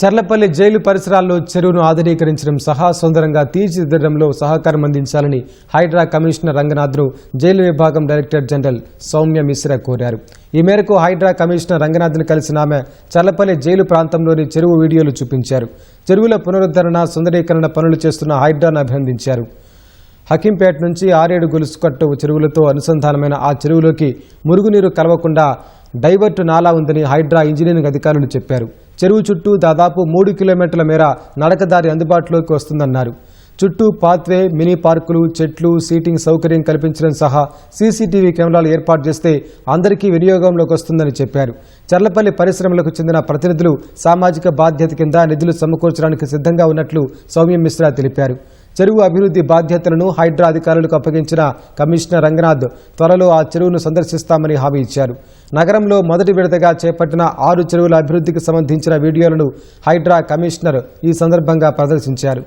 Cherlapalli jail పరిసరాల్లో చెరువును ఆధునీకరించడం సహా సుందరంగా తీర్చిదిద్దడంలో సహకారం అందించాలని హైడ్రా కమిషనర్ రంగనాథ్ను జైలు విభాగం డైరెక్టర్ జనరల్ సౌమ్య మిశ్రా కోరారు. ఈ మేరకు హైడ్రా కమిషనర్ రంగనాథ్ను కలిసిన ఆమె చర్లపల్లి జైలు ప్రాంతంలోని చెరువు వీడియోలు చూపించారు. చెరువుల పునరుద్ధరణ సుందరీకరణ పనులు చేస్తున్న హైడ్రాను అభినందించారు. హకీంపేట నుంచి ఆరేడు గొలుసుకట్టు చెరువులతో అనుసంధానమైన ఆ చెరువులోకి మురుగునీరు కలవకుండా డైవర్ట్ నాలా ఉందని హైడ్రా ఇంజనీరింగ్ అధికారులు చెప్పారు. చెరువు చుట్టూ దాదాపు మూడు కిలోమీటర్ల మేర నడకదారి అందుబాటులోకి వస్తుందన్నారు. చుట్టూ పాత్వే మినీ పార్కులు చెట్లు సీటింగ్ సౌకర్యం కల్పించడం సహా సీసీటీవీ కెమెరాలు ఏర్పాటు చేస్తే అందరికీ వినియోగంలోకి వస్తుందని చెప్పారు. చర్లపల్లి పరిశ్రమలకు చెందిన ప్రతినిధులు సామాజిక బాధ్యత కింద నిధులు సమకూర్చడానికి సిద్ధంగా ఉన్నట్లు సౌమ్య మిశ్రా తెలిపారు. చెరువు అభివృద్ధి బాధ్యతలను హైడ్రా అధికారులకు అప్పగించిన కమిషనర్ రంగనాథ్ త్వరలో ఆ చెరువును సందర్శిస్తామని హామీ ఇచ్చారు. నగరంలో మొదటి విడతగా చేపట్టిన ఆరు చెరువుల అభివృద్ధికి సంబంధించిన వీడియోలను హైడ్రా కమిషనర్ ఈ సందర్భంగా ప్రదర్శించారు.